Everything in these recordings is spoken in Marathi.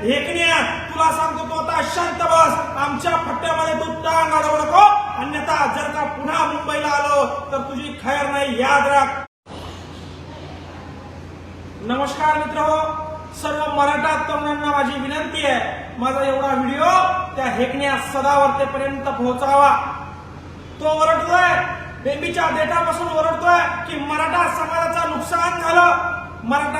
हेकण्या तुला सांगतो तू आता शांत बस. आमच्या फट्ट्यामध्ये तू टांग अडवू नको. अन्यथा जर का पुन्हा मुंबईला आलो तर तुझी खैर नाही. याद राख. नमस्कार मित्र हो. सर्व मराठा तरुणांना माझी विनंती आहे. माझा एवढा व्हिडिओ त्या हेकण्या सदावर्तेपर्यंत पोहोचावा. तो ओरडतोय. बेबीच्या डेटापासून ओरडतोय की मराठा समाजाचं नुकसान झालं. मराठा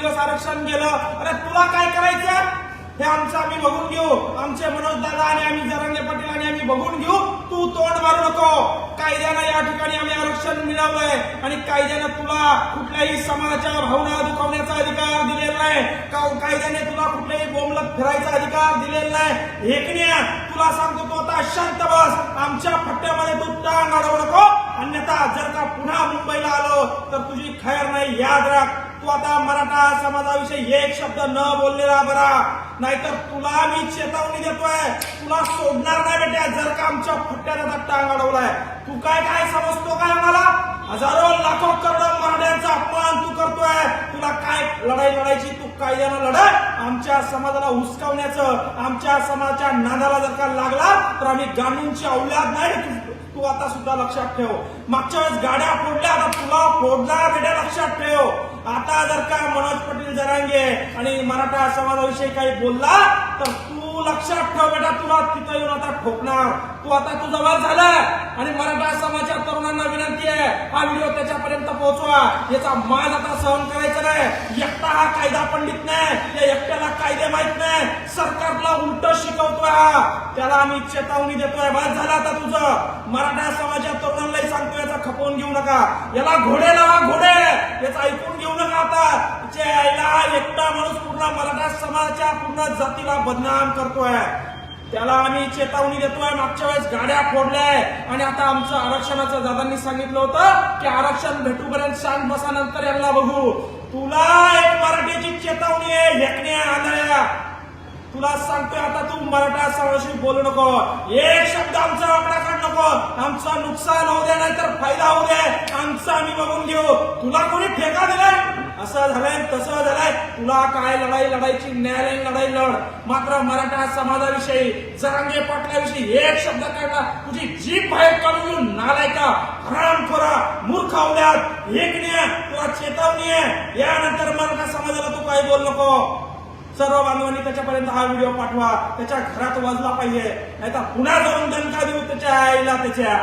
दिवस आरक्षण गेलं. अरे तुला काय करायचं हे आमचं आम्ही बघून घेऊ. आमचे मनोज दादा आणि आम्ही जरांगे पाटील आणि आम्ही बघून घेऊ. तू तोंड मारू नको. कायद्यानं या ठिकाणी आम्ही आरक्षण मिळवलंय. आणि कायद्यानं तुला कुठल्याही समाजाच्या भावना दुखवण्याचा अधिकार दिलेला नाही. कायद्याने तुला कुठल्याही बोमलत फिरायचा अधिकार दिलेला नाही. एकण्या तुला सांगतो तू आता शांत बस. आमच्या फट्ट्यामध्ये तू टांग अडवू नको. अन्यथा जर का पुन्हा मुंबईला आलो तर तुझी खैर नाही. याद राख. तू आता मराठा समाजाविषयी एक शब्द न बोललेला बरा. नाहीतर तुला मी चेतावणी देतोय. तुला सोडणार नाही बेट्या जर का आमच्या फट्ट्याने आता टांग अडवलाय. तू काय काय समजतो काय आम्हाला? हजारो लाखो करोड मराठ्यांचा अपमान तू करतोय. तुला काय लढाई लढायची? तू कायद्यानं लढाय आमच्या समाजाला हुसकावण्याचं आमच्या समाजाच्या नादाला जर का लागला तर आम्ही गांडूंची औलाद नाही तू आता सुद्धा लक्षात ठेव. मागच्या वेळेस गाड्या फोडल्या आता तुला फोडणार बेट्या लक्षात ठेव. आता जर का? मनोज पाटील जरांगे. आणि मराठा समाजाविषयी काही बोलला तर तू लक्षात ठेव बेटा तुला तिथं येऊन आता ठोकणार. तू आता तू जवळ झाला. आणि मराठा समाजाच्या तरुणांना विनंती आहे हा व्हिडिओ त्याच्यापर्यंत पोहोचवा. याचा मान आता सहन करायचा नाही. एकटा हा कायदा पंडित नाही. या एकट्याला कायदे माहीत नाही. सरकारला उलट शिकवतोय हा. त्याला आम्ही चेतावणी देतोय. बाद झाला आता तुझं. मराठा समाजाच्या तरुणांनाही सांगतो याचा घेऊ नका. याला घोडे लावा घोडे. याचा ऐकून घेऊ नका आता. तिच्या एकटा माणूस पूर्ण मराठा समाजाच्या पूर्ण जातीला बदनाम करतोय. त्याला आम्ही चेतावणी देतोय. मागच्या वेळेस गाड्या फोडल्याय आणि आता आमचं आरक्षणाचं दादांनी सांगितलं होतं की आरक्षण भेटूपर्यंत शांत बसा नंतर यांना बघू. तुला एक मराठीची चेतावणी आहे हेकण्या आंधळ्या. तुला सांगतोय आता तू मराठा समाजाशी बोलू नको. एक शब्द आमचा नको आमचं नुकसान होऊ दे नाहीतर फायदा होऊ दे. आमचं आम्ही बघून घेऊ. तुला कोणी ठेका दिलाय? असं झालंय तसं झालंय. तुला काय लढाई लढायची न्यायालयीन लढाई लढ. मात्र मराठा समाजाविषयी जरांगे पाटलाविषयी एक शब्द काढला तुझी जीभ बाहेर काढून घेऊन नालायका हरामखोरा मूर्ख आवल्यात एकण्या तुला चेतावणी आहे. यानंतर मराठा समाजाला तू काही बोल नको. सर्व बांधवांनी त्याच्यापर्यंत हा व्हिडिओ पाठवा. त्याच्या घरात वाजला पाहिजे. नाहीतर पुन्हा जाऊन दणका देऊ त्याच्या आईला त्याच्या.